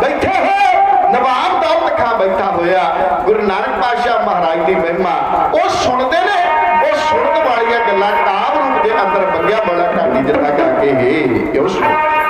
ਬੈਠੇ ਹੋ। ਨਵਾਬ ਦੌਲਤ ਖਾਂ ਬੈਠਾ ਹੋਇਆ, ਗੁਰੂ ਨਾਨਕ ਪਾਤਸ਼ਾਹ ਮਹਾਰਾਜ ਦੀ ਮਹਿਮਾ। ਉਹ ਸੁਣਦੇ ਨੇ, ਉਹ ਸੁਣਨ ਵਾਲੀਆਂ ਗੱਲਾਂ ਕਿਤਾਬ ਰੂਪ ਦੇ ਅੰਦਰ ਬੰਗਿਆ ਬੜਾ ਢਾਡੀ ਜਿੱਦਾਂ ਕਰਕੇ ਹੀ ਕਿਉਂ ਸੁਣੋ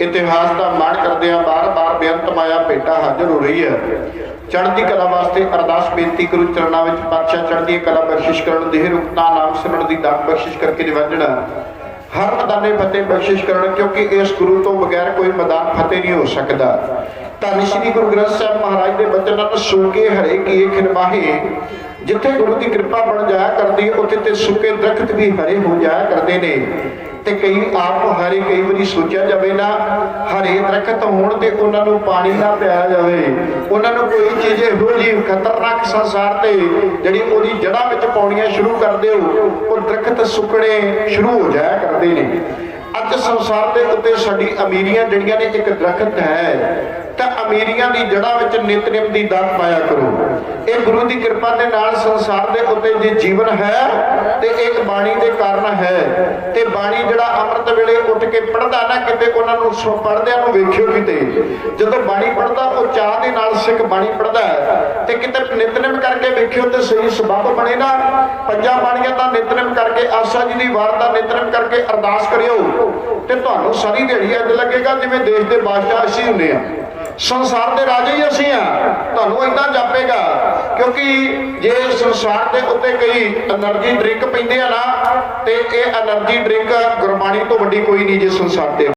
ਇਤਿਹਾਸ ਦਾ ਮਾਣ ਕਰਦੇ ਆ ਬਾਰ-ਬਾਰ ਬੇਅੰਤ ਮਾਇਆ ਭੇਟਾ ਹਾਜ਼ਰ ਹੋ ਰਹੀ ਹੈ। ਚੜ੍ਹਦੀ ਕਲਾ ਵਾਸਤੇ ਅਰਦਾਸ ਬੇਨਤੀ ਕਰੂ ਚਰਨਾਂ ਵਿੱਚ ਪਾਤਸ਼ਾਹ ਚੜ੍ਹਦੀ ਕਲਾ ਬਖਸ਼ਿਸ਼ ਕਰਨ ਦੇਹ ਰੁਕਤਾ ਨਾਮ ਸਿਮਰਨ ਦੀ ਦਾਤ ਬਖਸ਼ਿਸ਼ ਕਰਕੇ ਨਿਵਾਜਣਾ। ਹਰ ਮੈਦਾਨੇ ਫਤਿਹ ਬਖਸ਼ਿਸ਼ ਕਰਨ ਕਿਉਂਕਿ ਇਸ ਗੁਰੂ ਤੋਂ ਬਗੈਰ ਕੋਈ ਮੈਦਾਨ ਫਤਿਹ ਨਹੀਂ ਹੋ ਸਕਦਾ। ਧੰਨ ਸ਼੍ਰੀ ਗੁਰੂ ਗ੍ਰੰਥ ਸਾਹਿਬ ਮਹਾਰਾਜ ਦੇ ਬਚਨਾਂ ਨੂੰ ਸੁਣ ਕੇ ਹਰੇ ਕੀ ਖਿਰਮਾਹੇ ਜਿੱਥੇ ਗੁਰੂ ਦੀ ਕਿਰਪਾ ਬਣ ਜਾਇਆ ਕਰਦੀ ਹੈ, ਉੱਥੇ ਤੇ ਸੁੱਕੇ ਦਰਖਤ ਵੀ ਹਰੇ ਹੋ ਜਾਇਆ ਕਰਦੇ ਨੇ। ਤੇ ਕਈ ਆਪ ਹਰੇ ਕਈ ਵਾਰੀ ਸੋਚਿਆ ਜਾਵੇ ਨਾ, ਹਰੇ ਦਰਖਤ ਹੋਣ ਤੇ ਉਹਨਾਂ ਨੂੰ ਪਾਣੀ ਨਾ ਪਿਆ ਜਾਵੇ। ਉਹਨਾਂ ਨੂੰ ਕੋਈ ਚੀਜ਼ ਇਹੋ ਜਿਹੀ ਖਤਰਨਾਕ ਸੰਸਾਰ ਤੇ ਜਿਹੜੀ ਉਹਦੀ ਜੜ੍ਹਾਂ ਵਿੱਚ ਪਾਉਣੀਆਂ ਸ਼ੁਰੂ ਕਰ ਦਿਓ, ਉਹ ਦਰਖਤ ਸੁੱਕਣੇ ਸ਼ੁਰੂ ਹੋ ਜਾਇਆ ਕਰਦੇ ਨੇ। ਅੱਜ ਸੰਸਾਰ ਦੇ ਉੱਤੇ ਸਾਡੀ ਅਮੀਰੀਆਂ ਜਿਹੜੀਆਂ ਨੇ, ਇੱਕ ਦਰਖਤ ਹੈ ਤਾਂ ਅਮੀਰੀਆਂ ਦੀ ਜੜ੍ਹਾਂ ਵਿੱਚ ਨਿਤਨੇਮ ਦੀ ਦਾਤ ਪਾਇਆ ਕਰੋ। ਇਹ ਗੁਰੂ ਦੀ ਕਿਰਪਾ ਦੇ ਨਾਲ ਸੰਸਾਰ ਦੇ ਉੱਤੇ ਜੇ ਜੀਵਨ ਹੈ, ਤੇ ਇੱਕ ਬਾਣੀ ਦੇ ਕਾਰਨ ਹੈ। ਤੇ ਬਾਣੀ ਜਿਹੜਾ ਅੰਮ੍ਰਿਤ ਵੇਲੇ ਉੱਠ ਕੇ ਪੜਦਾ ਨਾ, ਕਿਤੇ ਉਹਨਾਂ ਨੂੰ ਸੁ- ਪੜ੍ਹਦਿਆਂ ਨੂੰ ਵੇਖਿਓ ਕਿਤੇ। ਜਦੋਂ ਬਾਣੀ ਪੜਦਾ ਉਹ ਚਾਹ ਦੇ ਨਾਲ ਸਿੱਖ ਬਾਣੀ ਪੜਦਾ ਤੇ ਕਿਤੇ ਨਿਤਨੇਮ ਕਰਕੇ ਵੇਖਿਓ ਤੇ ਸਹੀ ਸਬਬ ਬਣੇ ਨਾ। ਪੰਜਾਂ ਬਾਣੀਆਂ ਦਾ ਨਿਤਨੇਮ ਕਰਕੇ, ਆਸਾ ਜੀ ਦੀ ਵਾਰ ਦਾ ਨਿਤਨੇਮ ਕਰਕੇ ਅਰਦਾਸ ਕਰਿਓ। ਤੇ ਤੁਹਾਨੂੰ ਸਾਰੀ ਦਿਹਾੜੀ ਇੰਜ ਲੱਗੇਗਾ ਜਿਵੇਂ ਦੇਸ਼ ਦੇ ਬਾਦਸ਼ਾਹ ਅਸੀਂ ਹੁੰਦੇ ਆ। ਸੰਸਾਰ ਦੇ ਰਾਜੇ ਹੀ ਅਸੀਂ ਆ। ਤੁਹਾਨੂੰ ਇਦਾਂ ਜਾਪੇਗਾ, ਕਿਉਂਕਿ ਜੇ ਸੰਸਾਰ ਦੇ ਉੱਤੇ ਕਈ એનર્ਜੀ ਡਰਿੰਕ ਪੈਂਦੇ ਆ ਨਾ, ਤੇ ਇਹ એનર્ਜੀ ਡਰਿੰਕ ਗੁਰਬਾਣੀ ਤੋਂ ਵੱਡੀ ਕੋਈ ਨਹੀਂ ਜੇ ਸੰਸਾਰ ਦੇ